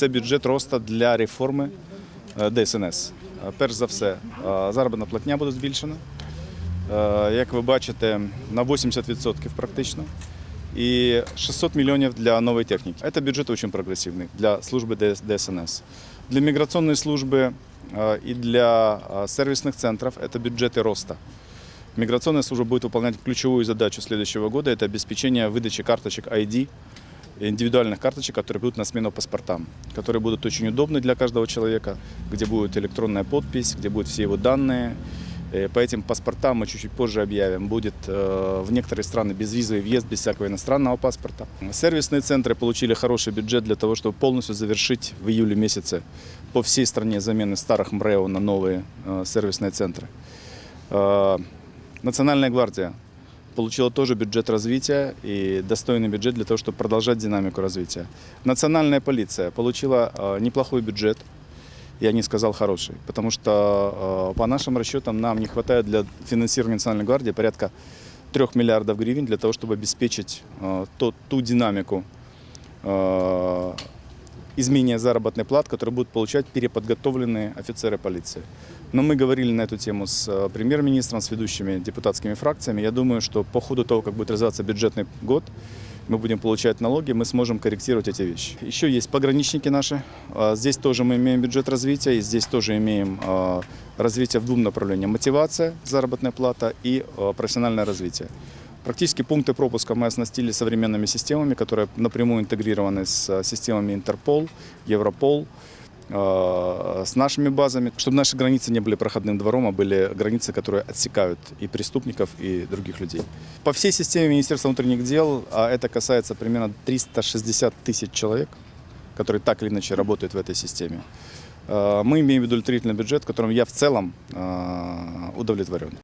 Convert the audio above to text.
Це бюджет росту для реформи е, ДСНС. Е, Перш за все, е, заробітна платня буде збільшена. Е, Як ви бачите, на 80% практично. І 600 мільйонів для нової техніки. Це бюджет дуже прогресивний для служби ДС- ДСНС. Для міграційної служби е, і для е, сервісних центрів це бюджети росту. Миграционная служба будет выполнять ключевую задачу следующего года – это обеспечение выдачи карточек ID, индивидуальных карточек, которые будут на смену паспортам, которые будут очень удобны для каждого человека, где будет электронная подпись, где будут все его данные. Э, По этим паспортам мы чуть-чуть позже объявим. Будет э, в некоторые страны безвизовый въезд без всякого иностранного паспорта. Сервисные центры получили хороший бюджет для того, чтобы полностью завершить в июле месяце по всей стране замены старых МРЭО на новые э, сервисные центры. Национальная гвардия получила тоже бюджет развития и достойный бюджет для того, чтобы продолжать динамику развития. Национальная полиция получила э, неплохой бюджет, я не сказал хороший, потому что э, по нашим расчетам нам не хватает для финансирования Национальной гвардии порядка 3 миллиардов гривен для того, чтобы обеспечить э, то- ту динамику изменения заработной плат, которые будут получать переподготовленные офицеры полиции. Но мы говорили на эту тему с э, премьер-министром, с ведущими депутатскими фракциями. Я думаю, что по ходу того, как будет развиваться бюджетный год, мы будем получать налоги, мы сможем корректировать эти вещи. Еще есть пограничники наши. А, Здесь тоже мы имеем бюджет развития, и здесь тоже имеем а, развитие в двум направлениям. Мотивация, заработная плата и а, профессиональное развитие. Практически пункты пропуска мы оснастили современными системами, которые напрямую интегрированы с а, системами Интерпол, Европол, э, с нашими базами, чтобы наши границы не были проходным двором, а были границы, которые отсекают и преступников, и других людей. По всей системе Министерства внутренних дел, а это касается примерно 360 тысяч человек, которые так или иначе работают в этой системе, э, мы имеем удовлетворительный бюджет, которым я в целом э, удовлетворен.